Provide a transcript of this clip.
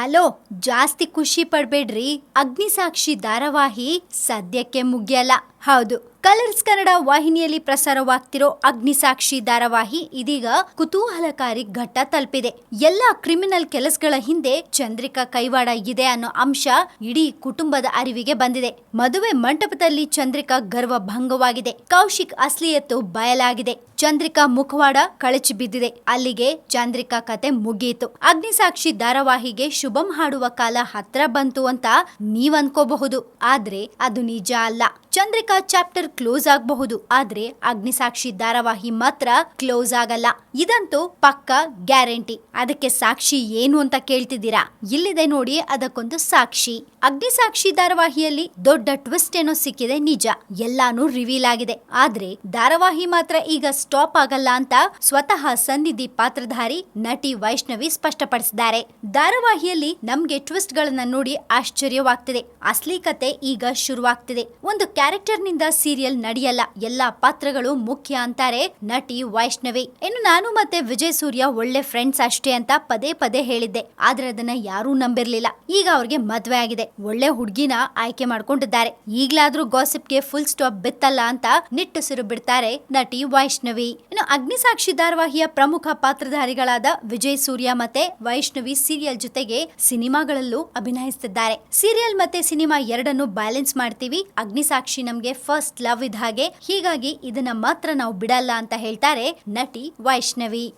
Hello ಜಾಸ್ತಿ ಖುಷಿ ಪಡ್ಬೇಡ್ರಿ. ಅಗ್ನಿಸಾಕ್ಷಿ ಧಾರಾವಾಹಿ ಸದ್ಯಕ್ಕೆ ಮುಗಿಯಲ್ಲ. ಹೌದು. ಕಲರ್ಸ್ ಕನ್ನಡ ವಾಹಿನಿಯಲ್ಲಿ ಪ್ರಸಾರವಾಗ್ತಿರೋ ಅಗ್ನಿಸಾಕ್ಷಿ ಧಾರಾವಾಹಿ ಇದೀಗ ಕುತೂಹಲಕಾರಿ ಘಟ್ಟ ತಲುಪಿದೆ. ಎಲ್ಲ ಕ್ರಿಮಿನಲ್ ಕೆಲಸಗಳ ಹಿಂದೆ ಚಂದ್ರಿಕಾ ಕೈವಾಡ ಇದೆ ಅನ್ನೋ ಅಂಶ ಇಡೀ ಕುಟುಂಬದ ಅರಿವಿಗೆ ಬಂದಿದೆ. ಮದುವೆ ಮಂಟಪದಲ್ಲಿ ಚಂದ್ರಿಕಾ ಗರ್ವ ಭಂಗವಾಗಿದೆ. ಕೌಶಿಕ್ ಅಸ್ಲಿಯತ್ತು ಬಯಲಾಗಿದೆ. ಚಂದ್ರಿಕಾ ಮುಖವಾಡ ಕಳಚಿ ಬಿದ್ದಿದೆ. ಅಲ್ಲಿಗೆ ಚಂದ್ರಿಕಾ ಕತೆ ಮುಗಿಯಿತು ಅಗ್ನಿಸಾಕ್ಷಿ ಧಾರಾವಾಹಿಗೆ ಶುಭಂ ಹಾಡುವ ಕಾಲ ಹತ್ರ ಬಂತು ಅಂತ ನೀವ್ ಅನ್ಕೋಬಹುದು ಆದ್ರೆ ಅದು ನಿಜ ಅಲ್ಲ. ಚಂದ್ರಿಕಾ ಚಾಪ್ಟರ್ ಕ್ಲೋಸ್ ಆಗಬಹುದು, ಆದ್ರೆ ಅಗ್ನಿಸಾಕ್ಷಿ ಧಾರಾವಾಹಿ ಮಾತ್ರ ಕ್ಲೋಸ್ ಆಗಲ್ಲ. ಇದಂತೂ ಪಕ್ಕ ಗ್ಯಾರಂಟಿ. ಅದಕ್ಕೆ ಸಾಕ್ಷಿ ಏನು ಅಂತ ಕೇಳ್ತಿದ್ದೀರಾ? ಇಲ್ಲಿದೆ ನೋಡಿ, ಅದಕ್ಕೊಂದು ಸಾಕ್ಷಿ. ಅಗ್ನಿಸಾಕ್ಷಿ ಧಾರಾವಾಹಿಯಲ್ಲಿ ದೊಡ್ಡ ಟ್ವಿಸ್ಟ್ ಏನೋ ಸಿಕ್ಕಿದೆ, ನಿಜ. ಎಲ್ಲಾನು ರಿವೀಲ್ ಆಗಿದೆ. ಆದ್ರೆ ಧಾರಾವಾಹಿ ಮಾತ್ರ ಈಗ ಸ್ಟಾಪ್ ಆಗಲ್ಲ ಅಂತ ಸ್ವತಃ ಸನ್ನಿಧಿ ಪಾತ್ರಧಾರಿ ನಟಿ ವೈಷ್ಣವಿ ಸ್ಪಷ್ಟಪಡಿಸಿದ್ದಾರೆ. ಧಾರಾವಾಹಿಯಲ್ಲಿ ನಮ್ಗೆ ಟ್ವಿಸ್ಟ್ ಗಳನ್ನ ನೋಡಿ ಆಶ್ಚರ್ಯವಾಗ್ತಿದೆ. ಅಸ್ಲಿ ಕತೆ ಈಗ ಶುರುವಾಗ್ತಿದೆ. ಒಂದು ನಿಂದ ಸೀರಿಯಲ್ ನಡೆಯಲ್ಲ, ಎಲ್ಲಾ ಪಾತ್ರಗಳು ಮುಖ್ಯ ಅಂತಾರೆ ನಟಿ ವೈಷ್ಣವಿ. ಇನ್ನು ನಾನು ಮತ್ತೆ ವಿಜಯ್ ಸೂರ್ಯ ಒಳ್ಳೆ ಫ್ರೆಂಡ್ಸ್ ಅಷ್ಟೇ ಅಂತ ಪದೇ ಪದೇ ಹೇಳಿದ್ದೆ. ಆದ್ರೆ ಅದನ್ನ ಯಾರೂ ನಂಬಿರ್ಲಿಲ್ಲ. ಈಗ ಅವ್ರಿಗೆ ಮದ್ವೆ ಆಗಿದೆ. ಒಳ್ಳೆ ಹುಡ್ಗಿನ ಆಯ್ಕೆ ಮಾಡ್ಕೊಂಡಿದ್ದಾರೆ. ಈಗ್ಲಾದ್ರೂ ಗಾಸಿಪ್ಗೆ ಫುಲ್ ಸ್ಟಾಪ್ ಬಿತ್ತಲ್ಲ ಅಂತ ನಿಟ್ಟುಸಿರು ಬಿಡ್ತಾರೆ ನಟಿ ವೈಷ್ಣವಿ. ಇನ್ನು ಅಗ್ನಿಸಾಕ್ಷಿ ಧಾರಾವಾಹಿಯ ಪ್ರಮುಖ ಪಾತ್ರಧಾರಿಗಳಾದ ವಿಜಯ್ ಸೂರ್ಯ ಮತ್ತೆ ವೈಷ್ಣವಿ ಸೀರಿಯಲ್ ಜೊತೆಗೆ ಸಿನಿಮಾಗಳಲ್ಲೂ ಅಭಿನಯಿಸುತ್ತಿದ್ದಾರೆ ಸೀರಿಯಲ್ ಮತ್ತೆ ಸಿನಿಮಾ ಎರಡನ್ನು ಬ್ಯಾಲೆನ್ಸ್ ಮಾಡ್ತೀವಿ. ಅಗ್ನಿಸಾಕ್ಷಿ ನಮ್ಗೆ ಫಸ್ಟ್ ಲವ್ ಇದ್ದ ಹಾಗೆ ಹೀಗಾಗಿ ಇದನ್ನ ಮಾತ್ರ ನಾವು ಬಿಡಲ್ಲ ಅಂತ ಹೇಳ್ತಾರೆ ನಟಿ ವೈಷ್ಣವಿ.